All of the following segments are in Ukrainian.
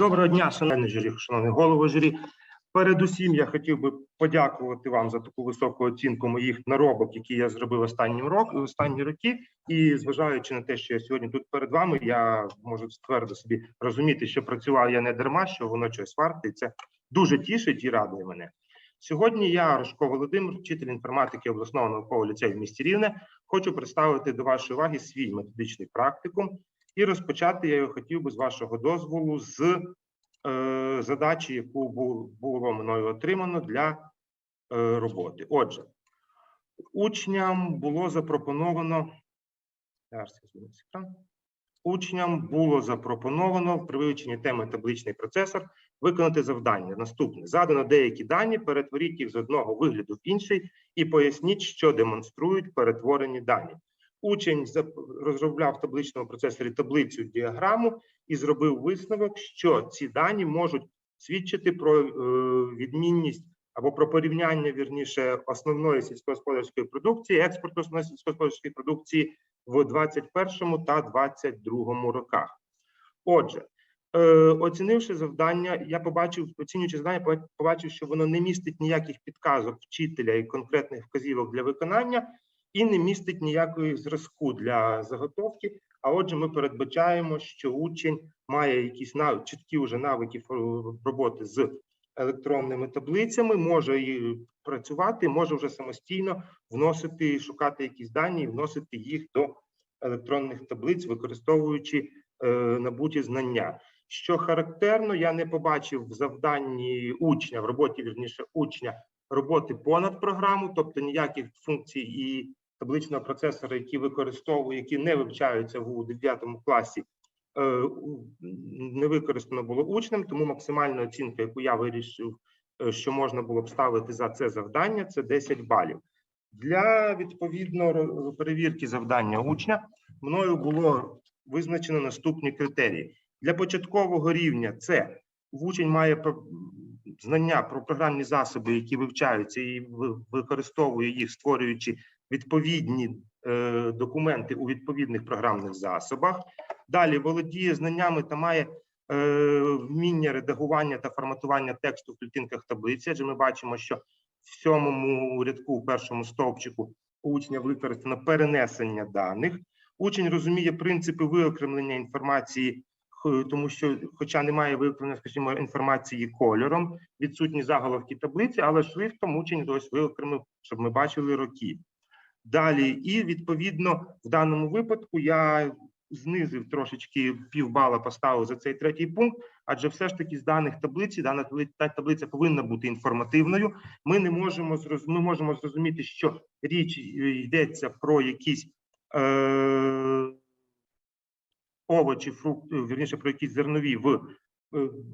Доброго дня, шановні журі, шановний голово журі. Передусім, я хотів би подякувати вам за таку високу оцінку моїх наробок, які я зробив останнім рок, останні роки. І зважаючи на те, що я сьогодні тут перед вами, я можу твердо собі розуміти, що працював я не дарма, що воно щось варте, це дуже тішить і радує мене. Сьогодні я, Рожко Володимир, вчитель інформатики обласного наукового ліцею в місті Рівне, хочу представити до вашої уваги свій методичний практикум. І розпочати я його хотів би з вашого дозволу з е, задачі, яку було мною отримано для е, роботи. Отже, учням було запропоновано. Учням було запропоновано при вивченні теми табличний процесор виконати завдання. Наступне задано деякі дані, перетворіть їх з одного вигляду в інший і поясніть, що демонструють перетворені дані. Учень розробляв в табличному процесорі таблицю діаграму і зробив висновок, що ці дані можуть свідчити про е, відмінність або про порівняння вірніше основної сільськогосподарської продукції, експорту основної сільськогосподарської продукції в 21 та 22 роках. Отже, е, оцінивши завдання, я побачив, оцінюючи завдання, побачив, що воно не містить ніяких підказок вчителя і конкретних вказівок для виконання і не містить ніякої зразку для заготовки. А отже, ми передбачаємо, що учень має якісь нав... чіткі вже навики роботи з електронними таблицями, може і працювати, може вже самостійно вносити, шукати якісь дані, і вносити їх до електронних таблиць, використовуючи е, набуті знання. Що характерно, я не побачив в завданні учня, в роботі вірніше учня роботи понад програму, тобто ніяких функцій і табличного процесора, які використовує, які не вивчаються в у 9 класі, е, не використано було учнем, тому максимальна оцінка, яку я вирішив, е, що можна було б ставити за це завдання, це 10 балів. Для відповідно перевірки завдання учня мною було визначено наступні критерії. Для початкового рівня це учень має знання про програмні засоби, які вивчаються, і використовує їх, створюючи відповідні е, документи у відповідних програмних засобах. Далі володіє знаннями та має е, вміння редагування та форматування тексту в клітинках таблиці. Адже ми бачимо, що в сьомому рядку, у першому стовпчику, учня використано перенесення даних. Учень розуміє принципи виокремлення інформації, тому що, хоча немає виокремлення, скажімо, інформації кольором, відсутні заголовки таблиці, але шрифтом учень ось виокремив, щоб ми бачили роки. Далі, і відповідно, в даному випадку я знизив трошечки півбала, поставив за цей третій пункт, адже все ж таки з даних таблиці, дана таблиця повинна бути інформативною. Ми не можемо зроз... ми можемо зрозуміти, що річ е, йдеться про якісь е... овочі, фрукти, вірніше про якісь зернові в е,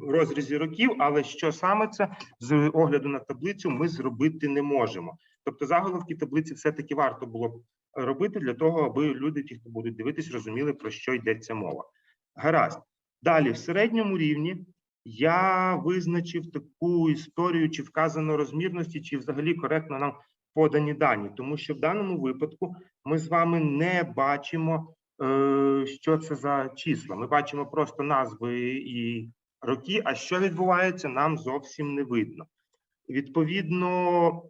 розрізі років, але що саме це з огляду на таблицю ми зробити не можемо. Тобто заголовки таблиці все-таки варто було б робити для того, аби люди, ті, хто будуть дивитись, розуміли, про що йдеться мова. Гаразд. Далі, в середньому рівні я визначив таку історію, чи вказано розмірності, чи взагалі коректно нам подані дані, тому що в даному випадку ми з вами не бачимо, е, що це за числа. Ми бачимо просто назви і роки, а що відбувається, нам зовсім не видно. Відповідно,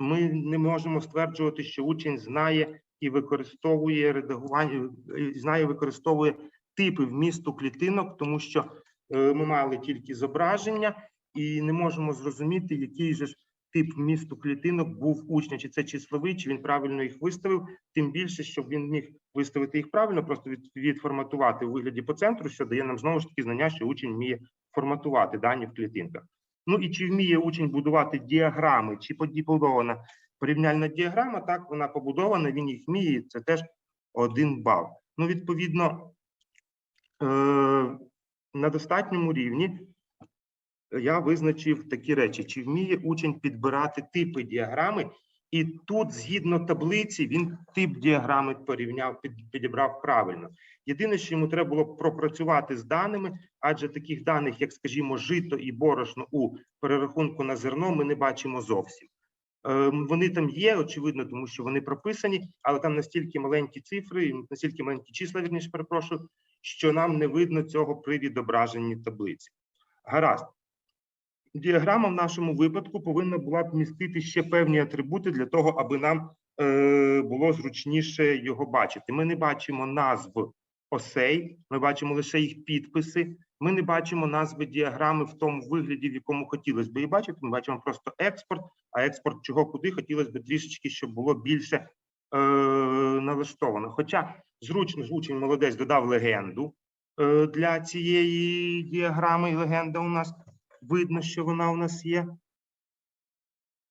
ми не можемо стверджувати, що учень знає і використовує редагування, е, знає, і використовує типи вмісту клітинок, тому що е, ми мали тільки зображення і не можемо зрозуміти, який же ж тип вмісту клітинок був учня, чи це числовий, чи він правильно їх виставив. Тим більше, щоб він міг виставити їх правильно, просто від, відформатувати у вигляді по центру, що дає нам знову ж таки знання, що учень вміє форматувати дані в клітинках. Ну і чи вміє учень будувати діаграми, чи побудована? Порівняльна діаграма, так вона побудована, він їх вміє, це теж один бал. Ну, відповідно, е, на достатньому рівні я визначив такі речі: чи вміє учень підбирати типи діаграми, і тут, згідно таблиці, він тип діаграми порівняв, під, підібрав правильно. Єдине, що йому треба було пропрацювати з даними, адже таких даних, як, скажімо, жито і борошно у перерахунку на зерно, ми не бачимо зовсім. Ем, Вони там є, очевидно, тому що вони прописані, але там настільки маленькі цифри, настільки маленькі числа, вірніше, перепрошую, що нам не видно цього при відображенні таблиці. Гаразд. Діаграма в нашому випадку повинна була б містити ще певні атрибути для того, аби нам е, було зручніше його бачити. Ми не бачимо назв осей, ми бачимо лише їх підписи. Ми не бачимо назви діаграми в тому вигляді, в якому хотілося б її бачити. Ми бачимо просто експорт, а експорт чого куди хотілося б трішечки, щоб було більше е, налаштовано. Хоча зручно ж учень молодець додав легенду е, для цієї діаграми, і легенда у нас видно, що вона у нас є.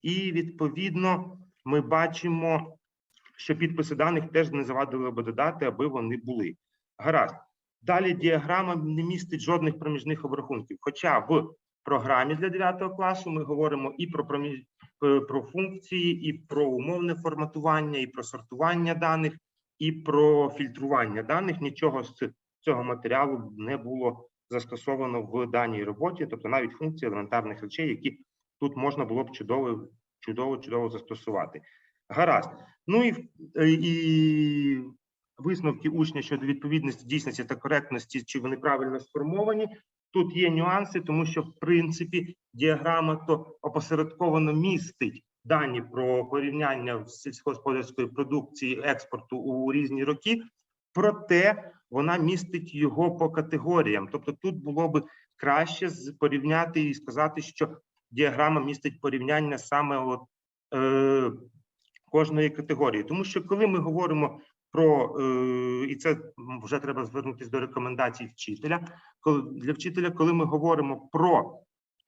І відповідно ми бачимо, що підписи даних теж не завадили би додати, аби вони були. Гаразд. Далі діаграма не містить жодних проміжних обрахунків. Хоча в програмі для 9 класу ми говоримо і про проміж... про функції, і про умовне форматування, і про сортування даних, і про фільтрування даних. Нічого з цього матеріалу не було застосовано в даній роботі, тобто навіть функції елементарних речей, які тут можна було б чудово, чудово, чудово застосувати. Гаразд. Ну і, і висновки учня щодо відповідності дійсності та коректності, чи вони правильно сформовані. Тут є нюанси, тому що в принципі діаграма то опосередковано містить дані про порівняння сільськогосподарської продукції експорту у різні роки, проте вона містить його по категоріям. Тобто, тут було би краще порівняти і сказати, що діаграма містить порівняння саме от, е, кожної категорії. Тому що коли ми говоримо про е, і це вже треба звернутися до рекомендацій вчителя. Коли для вчителя, коли ми говоримо про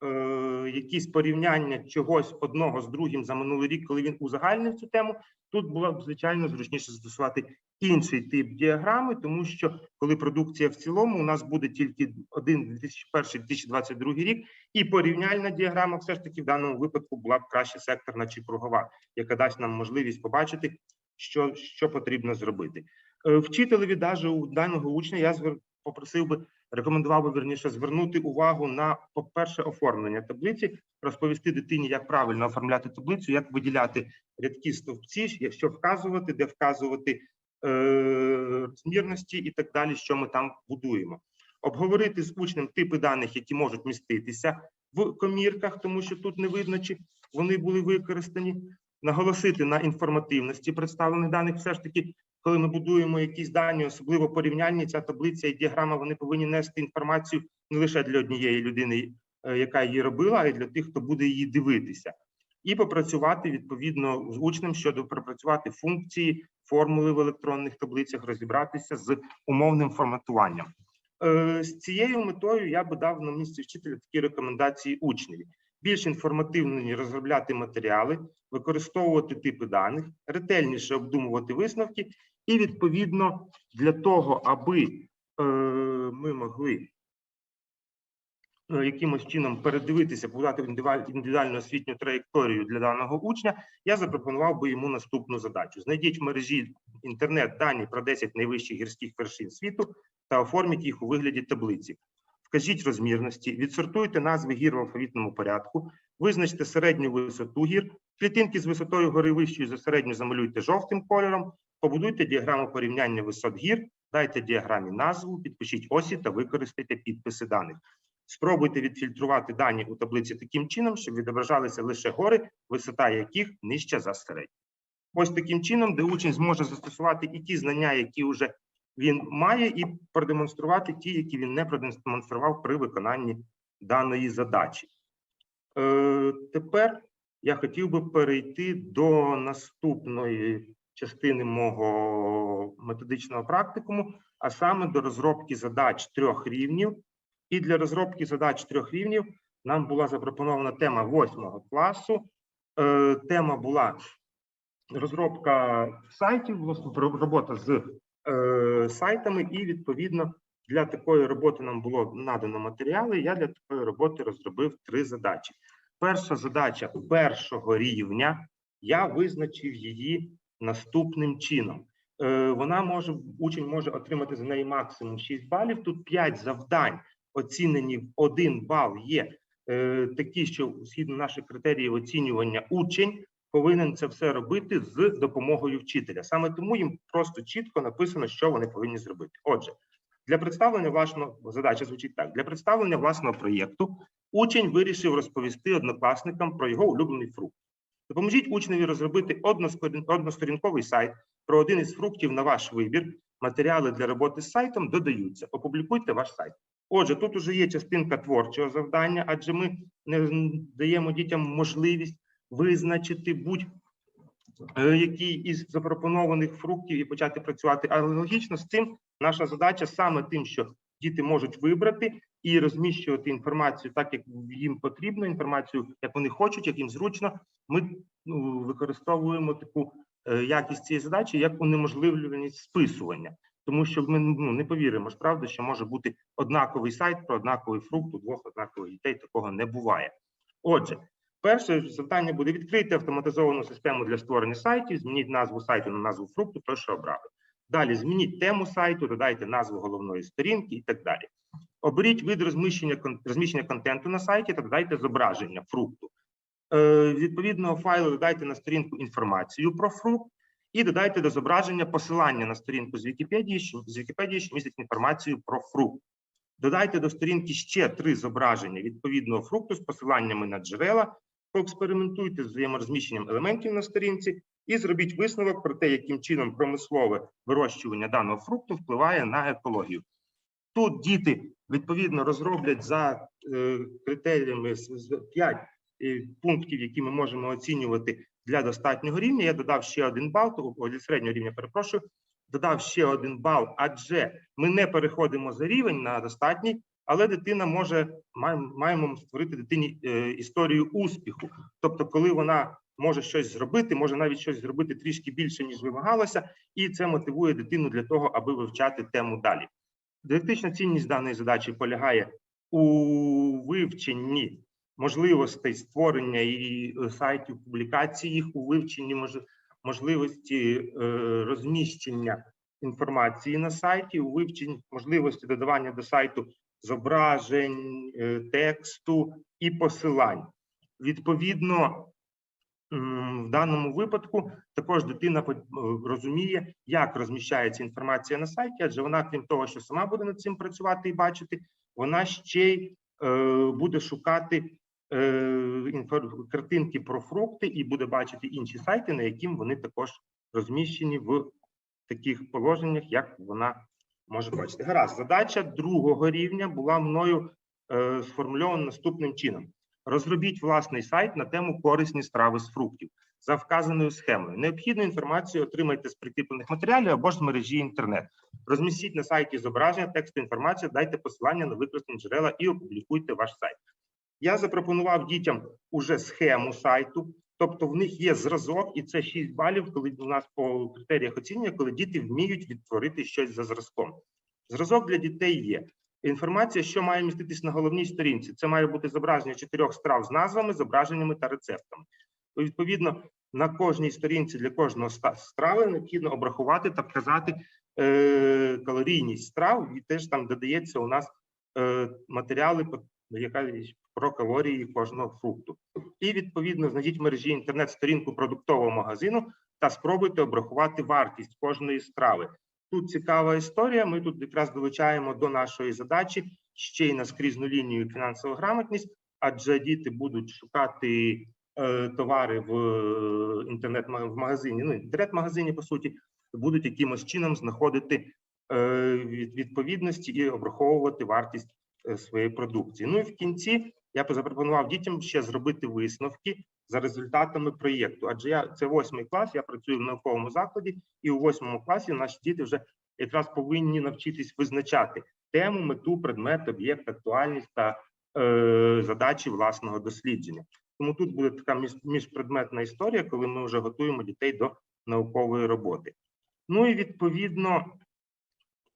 е, якісь порівняння чогось одного з другим за минулий рік, коли він узагальнив цю тему, тут було б звичайно зручніше застосувати інший тип діаграми, тому що коли продукція в цілому, у нас буде тільки один 2001-2022 рік, і порівняльна діаграма все ж таки в даному випадку була б краще секторна чи кругова, яка дасть нам можливість побачити, що, що потрібно зробити. Е, Вчителеві даже у даного учня я попросив би, рекомендував би вірніше звернути увагу на, по-перше, оформлення таблиці, розповісти дитині, як правильно оформляти таблицю, як виділяти рядки стовпці, що вказувати, де вказувати е, розмірності і так далі, що ми там будуємо. Обговорити з учнем типи даних, які можуть міститися в комірках, тому що тут не видно, чи вони були використані. Наголосити на інформативності представлених даних. Все ж таки, коли ми будуємо якісь дані, особливо порівняння, ця таблиця і діаграма, вони повинні нести інформацію не лише для однієї людини, е, яка її робила, а й для тих, хто буде її дивитися, і попрацювати відповідно з учнем щодо пропрацювати функції, формули в електронних таблицях, розібратися з умовним форматуванням. Е, З цією метою я би дав на місці вчителя такі рекомендації учневі. Більш інформативні розробляти матеріали, використовувати типи даних, ретельніше обдумувати висновки, і відповідно для того, аби е, ми могли е, якимось чином передивитися, подати індивідуальну освітню траєкторію для даного учня, я запропонував би йому наступну задачу: знайдіть в мережі інтернет дані про 10 найвищих гірських вершин світу та оформіть їх у вигляді таблиці. Вкажіть розмірності, відсортуйте назви гір в алфавітному порядку, визначте середню висоту гір, клітинки з висотою гори вищої за середню замалюйте жовтим кольором, побудуйте діаграму порівняння висот гір, дайте діаграмі назву, підпишіть осі та використайте підписи даних. Спробуйте відфільтрувати дані у таблиці таким чином, щоб відображалися лише гори, висота яких нижча за середню. Ось таким чином, де учень зможе застосувати і ті знання, які вже він має, і продемонструвати ті, які він не продемонстрував при виконанні даної задачі. Е, тепер я хотів би перейти до наступної частини мого методичного практикуму, а саме до розробки задач трьох рівнів. І для розробки задач трьох рівнів нам була запропонована тема восьмого класу. Е, тема була розробка сайтів, робота з е, сайтами, і відповідно для такої роботи нам було надано матеріали. Я для такої роботи розробив три задачі. Перша задача першого рівня. Я визначив її наступним чином. Е, вона може, учень може отримати за неї максимум 6 балів. Тут 5 завдань, оцінені в 1 бал, є е, такі, що згідно наших критеріїв оцінювання, учень повинен це все робити з допомогою вчителя. Саме тому їм просто чітко написано, що вони повинні зробити. Отже, Для представлення власного задача звучить так: для представлення власного проєкту учень вирішив розповісти однокласникам про його улюблений фрукт. Допоможіть учневі розробити односторінковий сайт про один із фруктів на ваш вибір. Матеріали для роботи з сайтом додаються. Опублікуйте ваш сайт. Отже, тут уже є частинка творчого завдання, адже ми не даємо дітям можливість визначити будь е, із запропонованих фруктів і почати працювати. Аналогічно з цим наша задача саме тим, що діти можуть вибрати і розміщувати інформацію так, як їм потрібно, інформацію, як вони хочуть, як їм зручно. Ми ну, використовуємо таку е, якість цієї задачі як унеможливлюваність списування. Тому що ми ну, не повіримо ж правда, що може бути однаковий сайт про однаковий фрукт у двох однакових дітей. Такого не буває. Отже, перше завдання буде відкрити автоматизовану систему для створення сайтів. Змініть назву сайту на назву фрукту, той, що обрали. Далі змініть тему сайту, додайте назву головної сторінки і так далі. Оберіть вид розміщення розміщення контенту на сайті та додайте зображення фрукту. Е, відповідного файлу додайте на сторінку інформацію про фрукт і додайте до зображення посилання на сторінку з Вікіпедії, що з Вікіпедії, що містить інформацію про фрукт. Додайте до сторінки ще три зображення відповідного фрукту з посиланнями на джерела, поекспериментуйте з взаєморозміщенням елементів на сторінці і зробіть висновок про те, яким чином промислове вирощування даного фрукту впливає на екологію. Тут діти відповідно розроблять за е, критеріями з- з 5 е, пунктів, які ми можемо оцінювати для достатнього рівня. Я додав ще один бал, того для середнього рівня, перепрошую, додав ще один бал, адже ми не переходимо за рівень на достатній, але дитина може маємо створити дитині е, історію успіху. Тобто, коли вона може щось зробити, може навіть щось зробити трішки більше, ніж вимагалося, і це мотивує дитину для того, аби вивчати тему далі. Дидактична цінність даної задачі полягає у вивченні можливостей створення і е, сайтів публікацій їх у вивченні можливості е, розміщення інформації на сайті, у вивченні можливості додавання до сайту зображень, е, тексту і посилань. Відповідно, в даному випадку також дитина е, розуміє, як розміщається інформація на сайті, адже вона, крім того, що сама буде над цим працювати і бачити, вона ще й е, буде шукати е, картинки про фрукти і буде бачити інші сайти, на яким вони також розміщені в таких положеннях, як вона може бачити. Гаразд, задача другого рівня була мною сформульована наступним чином: розробіть власний сайт на тему корисні страви з фруктів за вказаною схемою. Необхідну інформацію отримайте з прикріплених матеріалів або ж з мережі інтернет. Розмістіть на сайті зображення, тексту інформацію, дайте посилання на використані джерела і опублікуйте ваш сайт. Я запропонував дітям уже схему сайту, тобто в них є зразок, і це 6 балів, коли у нас по критеріях оцінює, коли діти вміють відтворити щось за зразком. Зразок для дітей є. Інформація, що має міститись на головній сторінці, це має бути зображення чотирьох страв з назвами, зображеннями та рецептами. Відповідно, на кожній сторінці для кожного страви необхідно обрахувати та вказати е, калорійність страв, і теж там додається у нас е, матеріали, яка про калорії кожного фрукту. І відповідно знайдіть в мережі інтернет-сторінку продуктового магазину та спробуйте обрахувати вартість кожної страви. Тут цікава історія. Ми тут якраз долучаємо до нашої задачі ще й наскрізну лінію фінансова грамотність, адже діти будуть шукати е, товари в е, інтернет-магазині, ну інтернет-магазині, по суті, будуть якимось чином знаходити е, від- відповідності і обраховувати вартість е, своєї продукції. Ну і в кінці я запропонував дітям ще зробити висновки за результатами проєкту. Адже я це восьмий клас, я працюю в науковому закладі, і у восьмому класі наші діти вже якраз повинні навчитись визначати тему, мету, предмет, об'єкт, актуальність та е, задачі власного дослідження. Тому тут буде така між- міжпредметна історія, коли ми вже готуємо дітей до наукової роботи. Ну і відповідно,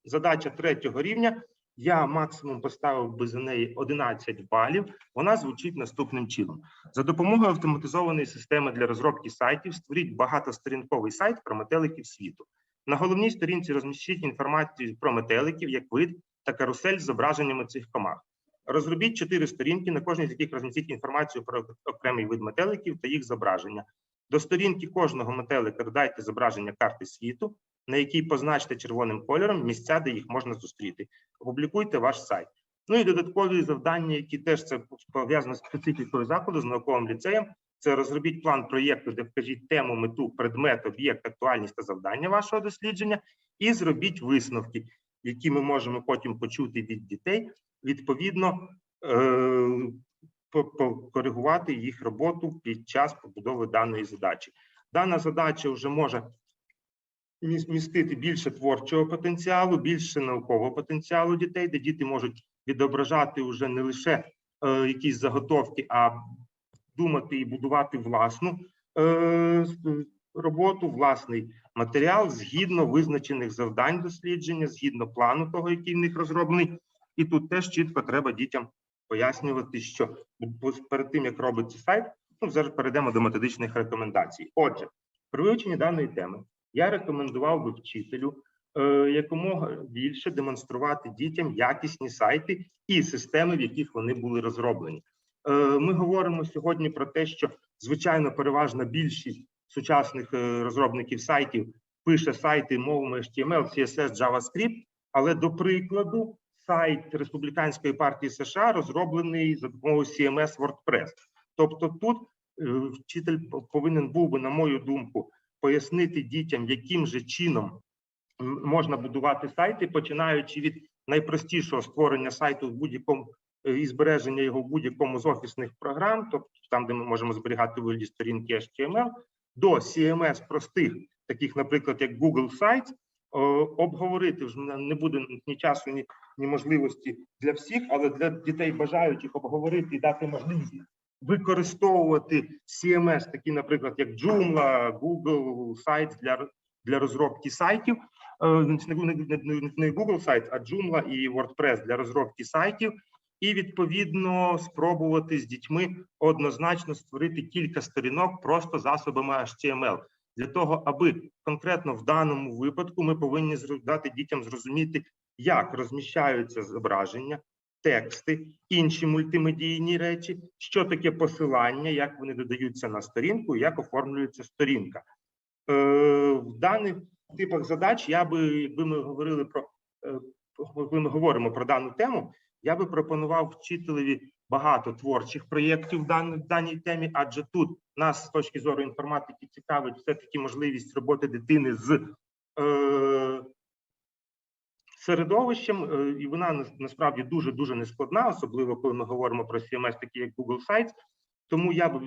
задача третього рівня. Я максимум поставив би за неї 11 балів. Вона звучить наступним чином: за допомогою автоматизованої системи для розробки сайтів створіть багатосторінковий сайт про метеликів світу. На головній сторінці розміщіть інформацію про метеликів як вид та карусель з зображеннями цих комах. Розробіть чотири сторінки, на кожній з яких розмістіть інформацію про окремий вид метеликів та їх зображення. До сторінки кожного метелика додайте зображення карти світу. На якій позначте червоним кольором місця, де їх можна зустріти. Опублікуйте ваш сайт. Ну і додаткові завдання, які теж це пов'язано з специфікою закладу, з науковим ліцеєм. Це розробіть план проєкту, де вкажіть тему, мету, предмет, об'єкт, актуальність та завдання вашого дослідження, і зробіть висновки, які ми можемо потім почути від дітей. Відповідно, е, покоригувати їх роботу під час побудови даної задачі. Дана задача вже може містити більше творчого потенціалу, більше наукового потенціалу дітей, де діти можуть відображати вже не лише е, якісь заготовки, а думати і будувати власну е, роботу, власний матеріал згідно визначених завдань дослідження, згідно плану того, який в них розроблений. І тут теж чітко треба дітям пояснювати, що перед тим як робиться сайт, ну зараз перейдемо до методичних рекомендацій. Отже, при вивченні даної теми я рекомендував би вчителю е, якомога більше демонструвати дітям якісні сайти і системи, в яких вони були розроблені. Е, Ми говоримо сьогодні про те, що звичайно переважна більшість сучасних е, розробників сайтів пише сайти мовами HTML, CSS, JavaScript, але до прикладу, сайт республіканської партії США розроблений за допомогою CMS WordPress. Тобто, тут вчитель повинен був би, на мою думку, пояснити дітям, яким же чином можна будувати сайти, починаючи від найпростішого створення сайту в будь-якому е, і збереження його в будь-якому з офісних програм, тобто там, де ми можемо зберігати вигляді сторінки HTML, до CMS простих, таких, наприклад, як Google Sites, обговорити вже не буде ні часу, ні, ні можливості для всіх, але для дітей бажаючих обговорити і дати можливість використовувати CMS, такі, наприклад, як Joomla, Google Sites для, для розробки сайтів. Е, Не, Google Sites, а Joomla і WordPress для розробки сайтів. І відповідно спробувати з дітьми однозначно створити кілька сторінок просто засобами HTML. Для того, аби конкретно в даному випадку ми повинні дати дітям зрозуміти, як розміщаються зображення, тексти, інші мультимедійні речі, що таке посилання, як вони додаються на сторінку, як оформлюється сторінка. Е, в даних типах задач я би, якби ми говорили про е, коли ми говоримо про дану тему, я би пропонував вчителеві багато творчих проєктів в дан- даній темі, адже тут нас з точки зору інформатики цікавить все-таки можливість роботи дитини з е, середовищем, е, і вона нас- насправді дуже дуже нескладна, особливо коли ми говоримо про CMS, такі як Google Sites. Тому я б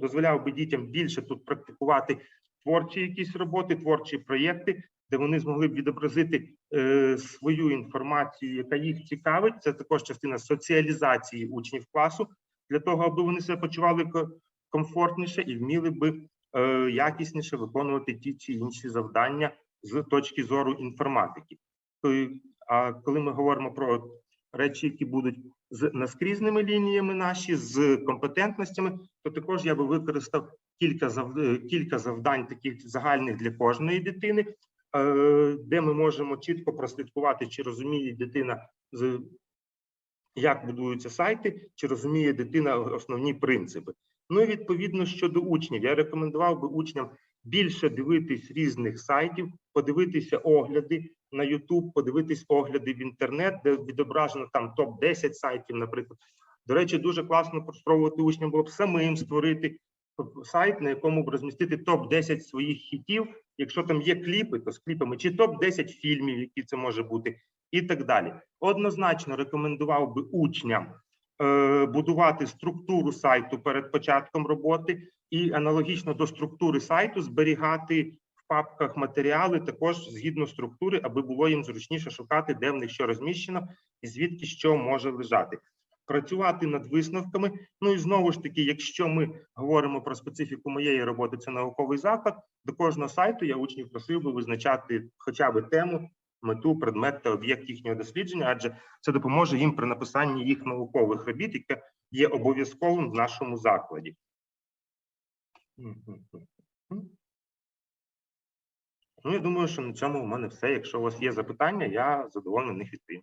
дозволяв би дітям більше тут практикувати творчі якісь роботи, творчі проєкти, де вони змогли б відобразити е, свою інформацію, яка їх цікавить. Це також частина соціалізації учнів класу для того, аби вони себе почували комфортніше і вміли би е, якісніше виконувати ті чи інші завдання з точки зору інформатики. А коли ми говоримо про речі, які будуть з наскрізними лініями наші, з компетентностями, то також я би використав кілька зав... е, кілька завдань, таких загальних для кожної дитини, е, де ми можемо чітко прослідкувати, чи розуміє дитина як будуються сайти, чи розуміє дитина основні принципи. Ну і відповідно щодо учнів, я рекомендував би учням більше дивитись різних сайтів, подивитися огляди на YouTube, подивитись огляди в інтернет, де відображено там топ 10 сайтів, наприклад. До речі, дуже класно спробувати учням було б самим створити сайт, на якому б розмістити топ 10 своїх хітів. Якщо там є кліпи, то з кліпами, чи топ 10 фільмів, які це може бути, і так далі. Однозначно рекомендував би учням е, будувати структуру сайту перед початком роботи, і аналогічно до структури сайту зберігати в папках матеріали також згідно структури, аби було їм зручніше шукати, де в них що розміщено і звідки що може лежати. Працювати над висновками. Ну і знову ж таки, якщо ми говоримо про специфіку моєї роботи, це науковий заклад. До кожного сайту я учнів просив би визначати хоча б тему, мету, предмет та об'єкт їхнього дослідження, адже це допоможе їм при написанні їх наукових робіт, яке є обов'язковим в нашому закладі. Ну, я думаю, що на цьому в мене все. Якщо у вас є запитання, я задоволений на них відповім.